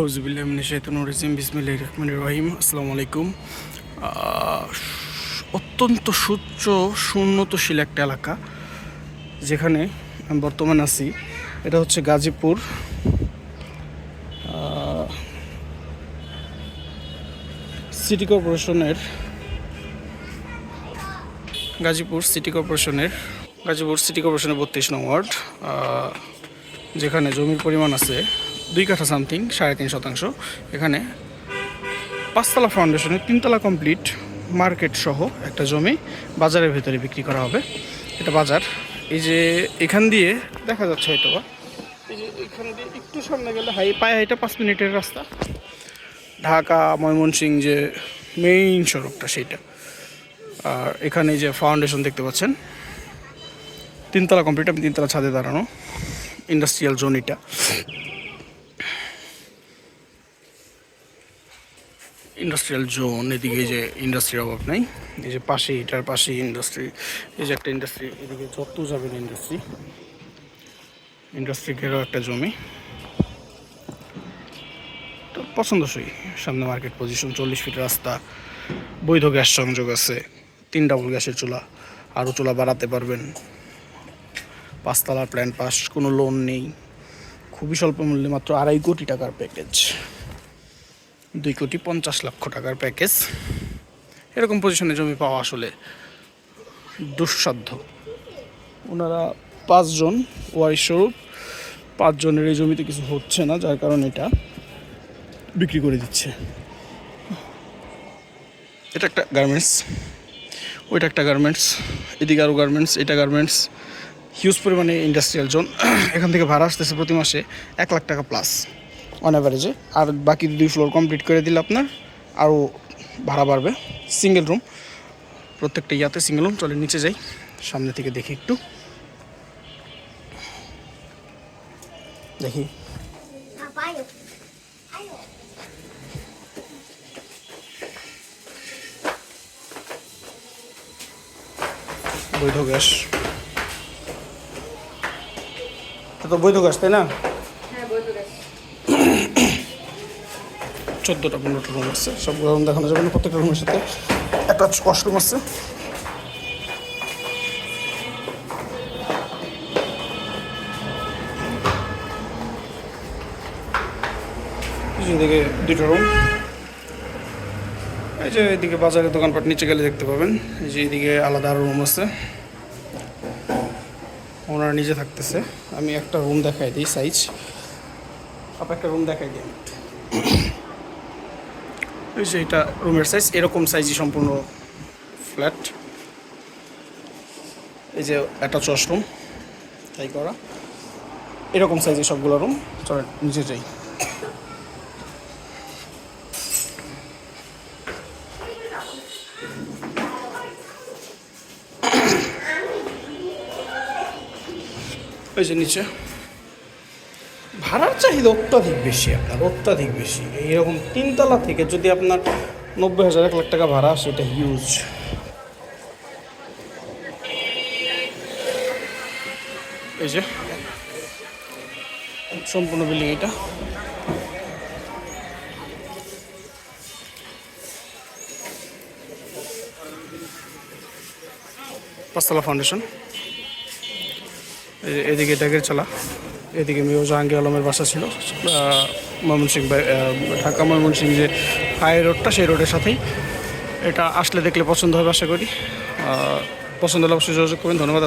ওজবিল্লামিনাশাইতানুর বিসমিল্লাহ রহিম আসসালামু আলাইকুম অত্যন্ত সুচ্চ সুন্নতশীল একটা এলাকা যেখানে আমি বর্তমান আছি। এটা হচ্ছে গাজীপুর। সিটি কর্পোরেশনের গাজীপুর সিটি কর্পোরেশনের গাজীপুর সিটি কর্পোরেশনের বত্রিশ নং ওয়ার্ড যেখানে জমির পরিমাণ আছে দুই কাঠা সামথিং, সাড়ে তিন শতাংশ। এখানে পাঁচতলা ফাউন্ডেশনে তিনতলা কমপ্লিট মার্কেট সহ একটা জমি বাজারের ভেতরে বিক্রি করা হবে। এটা বাজার। এই যে এখান দিয়ে দেখা যাচ্ছে হয়তো বা। এই যে এখান দিয়ে একটু সামনে গেলে হাই, পায়ে হাইটা পাঁচ মিনিটের রাস্তা। ঢাকা, ময়মনসিংহ যে মেইন সড়কটা সেইটা। আর এখানে যে ফাউন্ডেশন দেখতে পাচ্ছেন। তিনতলা কমপ্লিট আমি তিনতলা ছাদে দাঁড়ানো। ইন্ডাস্ট্রিয়াল জোন এটা। ইন্ডাস্ট্রিয়াল জোন, এদিকে যে ইন্ডাস্ট্রির অভাব নাই, এই যে পাশে এটার পাশে ইন্ডাস্ট্রি, এই যে একটা ইন্ডাস্ট্রি, এদিকে যত যাবেন ইন্ডাস্ট্রি ইন্ডাস্ট্রি ঘেরও একটা জমি। তো পছন্দসই, সামনে মার্কেট পজিশন চল্লিশ ফিট রাস্তা, বৈধ গ্যাস সংযোগ আছে, তিন ডাবল গ্যাসের চুলা আরও চুলা বাড়াতে পারবেন। পাঁচতলার প্ল্যান পাস কোনো লোন নেই, খুবই স্বল্প মূল্যে মাত্র আড়াই কোটি টাকার প্যাকেজ দুই কোটি পঞ্চাশ লক্ষ টাকার প্যাকেজ। এরকম পজিশনে জমি পাওয়া আসলে দুঃসাধ্য। ওনারা পাঁচজন ওয়ারিস্বরূপ পাঁচজনের এই জমিতে কিছু হচ্ছে না, যার কারণে এটা বিক্রি করে দিচ্ছে। এটা একটা গার্মেন্টস ওইটা একটা গার্মেন্টস এদিকে আরও গার্মেন্টস এটা গার্মেন্টস হিউজ পরিমাণে ইন্ডাস্ট্রিয়াল জোন এখান থেকে ভাড়া আসতেছে প্রতি মাসে এক লাখ টাকা প্লাস অন অ্যাভারেজে আর বাকি দুই ফ্লোর কমপ্লিট করে দিলে আপনার আরও ভাড়া বাড়বে। সিঙ্গেল রুম প্রত্যেকটা ইয়াতে সিঙ্গেল রুম চলে নিচে যাই। সামনে থেকে দেখি একটু। দেখি। বৈধ গ্যাস। তো বৈধ গ্যাস, তাই না হ্যাঁ বৈধ গ্যাস চোদ্দোটা পনেরোটা রুম আছে। সবগুলো রুম দেখানো যাবে না প্রত্যেকটা রুমের সাথে। একটা ওয়াশরুম আছে। এদিকে দুটো রুম এই যে এদিকে বাজারের দোকানপাট নিচে গেলে দেখতে পাবেন। এই যে এদিকে আলাদা রুম আছে। ওনারা নিজে থাকতেছে। আমি একটা রুম দেখাই দিই সাইজ আপ একটা রুম দেখাই দিই। এই যে এটা রুমের সাইজ এরকম সাইজই সম্পূর্ণ ফ্ল্যাট এই যে একটা রুম তাই করা। এরকম সাইজের সবগুলো রুম চলেন নিচে যাই। ওই যে নিচে। ভাড়ার চাহিদা অত্যাধিক বেশি আপনার, অত্যাধিক বেশি। এইরকম তিনতলা থেকে যদি আপনার নব্বই হাজার, এক লাখ টাকা ভাড়া সেটা হিউজ এই যে, সম্পূর্ণ বিল্ডিং এটা। পাঁচতলা ফাউন্ডেশন এদিকে এটাকে চালা। এদিকে মিও জাহাঙ্গীর আলমের বাসা ছিল। ময়মনসিংহ ঢাকা ময়মনসিংহ যে হাই রোডটা, সেই রোডের সাথেই এটা আসলে দেখলে পছন্দ হবে, আশা করি। পছন্দ হলে অবশ্যই যোগাযোগ করবেন। ধন্যবাদ।